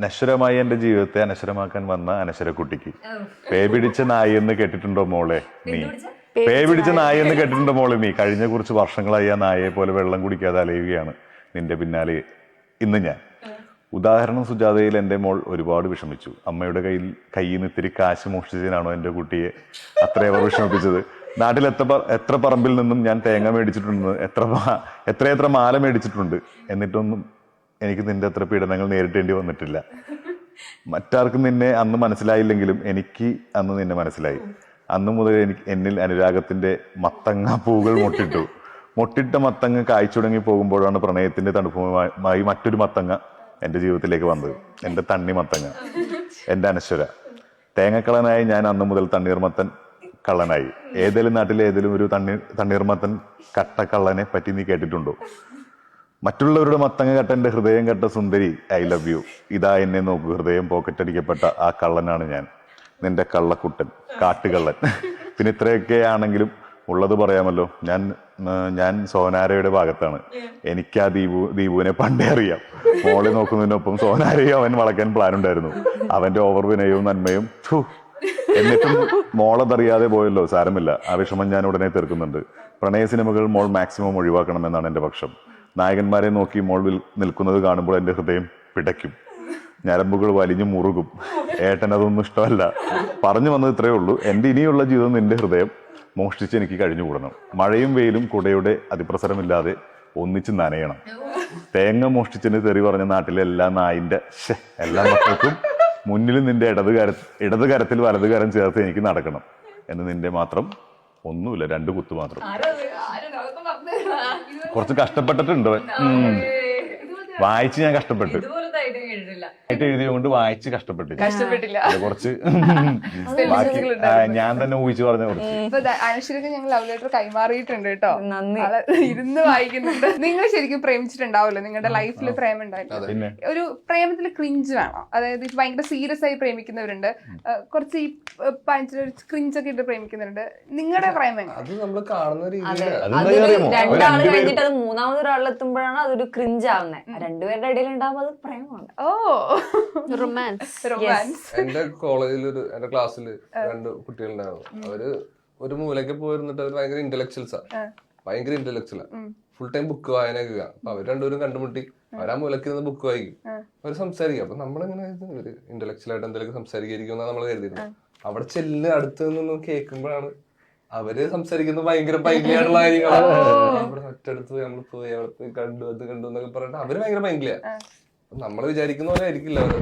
നശ്വരമായി എന്റെ ജീവിതത്തെ അനശ്വരമാക്കാൻ വന്ന അനശ്വര കുട്ടിക്ക് പേ പിടിച്ച നായി എന്ന് കേട്ടിട്ടുണ്ടോ മോളെ? നീ. പേ പിടിച്ച നായി. എന്ന് കേട്ടിട്ടുണ്ടോ മോളെ നീ? കഴിഞ്ഞ കുറച്ച് വർഷങ്ങളായി ആ നായയെ പോലെ വെള്ളം കുടിക്കാതെ അലയുകയാണ് നിന്റെ പിന്നാലെ ഇന്ന് ഞാൻ. ഉദാഹരണം സുജാതയിൽ എന്റെ മോൾ ഒരുപാട് വിഷമിച്ചു. അമ്മയുടെ കയ്യിൽ കയ്യിൽ നിന്ന് ഇത്തിരി കാശ് മോഷ്ടിച്ചതിനാണോ എന്റെ കുട്ടിയെ അത്രയവർ വിഷമിപ്പിച്ചത്? നാട്ടിൽ എത്ര എത്ര പറമ്പിൽ നിന്നും ഞാൻ തേങ്ങ മേടിച്ചിട്ടുണ്ട്? എത്ര എത്രയെത്ര മാല മേടിച്ചിട്ടുണ്ട്? എന്നിട്ടൊന്നും എനിക്ക് നിന്റെ അത്ര പീഡനങ്ങൾ നേരിടേണ്ടി വന്നിട്ടില്ല. മറ്റാർക്കും നിന്നെ അന്ന് മനസ്സിലായില്ലെങ്കിലും എനിക്ക് അന്ന് നിന്നെ മനസ്സിലായി. അന്ന് മുതൽ എനിക്ക് എന്നിൽ അനുരാഗത്തിന്റെ മത്തങ്ങ പൂകൾ മുട്ടിട്ടു. മുട്ടിട്ട മത്തങ്ങ കായ്ച്ചു തുടങ്ങി പോകുമ്പോഴാണ് പ്രണയത്തിന്റെ തണുപ്പുമായി മറ്റൊരു മത്തങ്ങ എന്റെ ജീവിതത്തിലേക്ക് വന്നത്. എന്റെ തണ്ണി മത്തങ്ങ. എന്റെ അനശ്വര. തേങ്ങക്കളനായി ഞാൻ അന്ന് മുതൽ തണ്ണീർമത്തൻ കള്ളനായി. ഏതെങ്കിലും നാട്ടിലെ ഏതെങ്കിലും ഒരു തണ്ണീർ തണ്ണീർമത്തൻ കട്ടക്കള്ളനെ പറ്റി നീ കേട്ടിട്ടുണ്ടോ? മറ്റുള്ളവരുടെ മത്തങ്ങ കട്ട എന്റെ ഹൃദയം കട്ട സുന്ദരി ഐ ലവ് യു ഇതാ എന്നെ നോക്കൂ ഹൃദയം പോക്കറ്റടിക്കപ്പെട്ട ആ കള്ളനാണ് ഞാൻ. നിന്റെ കള്ളക്കുട്ടൻ കാട്ടുകള്ളൻ. പിന്നെ ഇത്രയൊക്കെ ആണെങ്കിലും ഉള്ളത് പറയാമല്ലോ. ഞാൻ ഞാൻ സോനാരയുടെ ഭാഗത്താണ്. എനിക്ക് ആ ദീപു ദീപുവിനെ പണ്ടേ അറിയാം. മോളെ നോക്കുന്നതിനൊപ്പം സോനാരയും അവൻ വളയ്ക്കാൻ പ്ലാൻ ഉണ്ടായിരുന്നു. അവന്റെ ഓവർ വിനയവും നന്മയും എന്നിട്ടും മോളതറിയാതെ പോയല്ലോ സാരമില്ല. ആ വിഷമം ഞാൻ ഉടനെ തീർക്കുന്നുണ്ട്. പ്രണയ സിനിമകൾ മോൾ മാക്സിമം ഒഴിവാക്കണമെന്നാണ് എന്റെ പക്ഷം. നായകന്മാരെ നോക്കി മോൾവിൽ നിൽക്കുന്നത് കാണുമ്പോൾ എന്റെ ഹൃദയം പിടയ്ക്കും. ഞരമ്പുകൾ വലിഞ്ഞു മുറുകും. ഏട്ടൻ അതൊന്നും ഇഷ്ടമല്ല. പറഞ്ഞു വന്നത് ഇത്രയേ ഉള്ളൂ. എന്റെ ഇനിയുള്ള ജീവിതം നിന്റെ ഹൃദയം മോഷ്ടിച്ച് എനിക്ക് കഴിഞ്ഞുകൂടണം. മഴയും വെയിലും കുടയുടെ അതിപ്രസരമില്ലാതെ ഒന്നിച്ച് നനയണം. തേങ്ങ മോഷ്ടിച്ചതിന് തെറി പറഞ്ഞ നാട്ടിലെ എല്ലാ നായിന്റെ എല്ലാ മക്കൾക്കും മുന്നിൽ നിന്റെ ഇടത് കര ഇടത് കരത്തിൽ വലത് കരം ചേർത്ത് എനിക്ക് നടക്കണം എന്ന് നിന്റെ മാത്രം ഒന്നുമില്ല രണ്ട് കുത്തു മാത്രം. കുറച്ച് കഷ്ടപ്പെട്ടിട്ടുണ്ട്. വായിച്ച് ഞാൻ കഷ്ടപ്പെട്ടു. ആയിട്ട് എഴുതിയോണ്ട് വായിച്ച് കഷ്ടപ്പെട്ടു കഷ്ടപ്പെട്ടില്ല. അത് കുറച്ച് ബാക്കി ആ, ഞാൻ തന്നെ ഊഹിച്ചു പറഞ്ഞ കുറച്ച്. ഇപ്പൊ അനശ്വരക്ക് ഞങ്ങൾ ലവ് ലെറ്റർ കൈമാറിയിട്ടുണ്ട് കേട്ടോ. നന്ദി. ആൾ ഇരുന്ന് വായിക്കുന്നുണ്ട്. നിങ്ങൾ ശരിക്കും പ്രേമിച്ചിട്ടുണ്ടാവല്ലോ നിങ്ങളുടെ ലൈഫിൽ പ്രേമം പിന്നെ? ഒരു പ്രേമത്തിൽ ക്രിഞ്ച് വേണം. അതായത് ഇപ്പൊ ഭയങ്കര സീരിയസ് ആയി പ്രേമിക്കുന്നവരുണ്ട്. ആ, കുറച്ച് ഈ ക്രിഞ്ച് ഒക്കെ ഇട്ട് പ്രേമിക്കുന്നവരുണ്ട്. നിങ്ങളുടെ പ്രേമം എങ്ങനെ? അത് നമ്മൾ കാണുന്ന രീതിയിലാണ് അതെന്താ അതൊരു അറിയാമോ? അവർ രണ്ടാൾ രണ്ടുപേരും- കഴിഞ്ഞിട്ട് അത് മൂന്നാമത് ഒരാളിലെത്തുമ്പോഴാണ് അതൊരു ക്രിഞ്ച് ആവുന്നത് രണ്ടുപേരുടെ ഇടയിൽ ഉണ്ടാവുമ്പോൾ അത് പ്രേമമാണ് ഓ. റൊമാൻസ് റൊമാൻസ് എന്റെ കോളേജിൽ ഒരു എന്റെ ക്ലാസ്സിൽ രണ്ട് കുട്ടികളുണ്ടായിരുന്നു. അവർ ഒരു മൂലയ്ക്ക് പോയിരുന്നിട്ട് അവർ ഭയങ്കര ഇന്റലക്ച്വൽസാ ഭയങ്കര ഇന്റലക്ച്വലാ ഫുൾ ടൈം ബുക്ക് വായന കേൾക്കുക അപ്പൊ അവർ രണ്ടുപേരും കണ്ടുമുട്ടി. അവരാ മൂലയ്ക്ക് നിന്ന് ബുക്ക് വായിക്കും. അവർ സംസാരിക്കും. അപ്പൊ നമ്മളിങ്ങനെ ഇന്റലക്ച്വൽ ആയിട്ട് എന്തെങ്കിലും സംസാരിക്കും എന്നാണ് നമ്മൾ കരുതിയിരുന്നത്. അവിടെ ചെല്ലിന് അടുത്ത് നിന്ന് കേൾക്കുമ്പോഴാണ് അവർ സംസാരിക്കുന്നത് ഭയങ്കര ഭയങ്കരമായിട്ടുള്ള കാര്യങ്ങളാണ് അവിടെ ഒറ്റടുത്ത് നമ്മൾ പോയി അവിടെ പോയി കണ്ടു അത് കണ്ടു എന്നൊക്കെ പറഞ്ഞിട്ട് അവർ ഭയങ്കര ഭയങ്കര നമ്മൾ വിചാരിക്കുന്ന പോലെ ആയിരിക്കില്ല. അവർ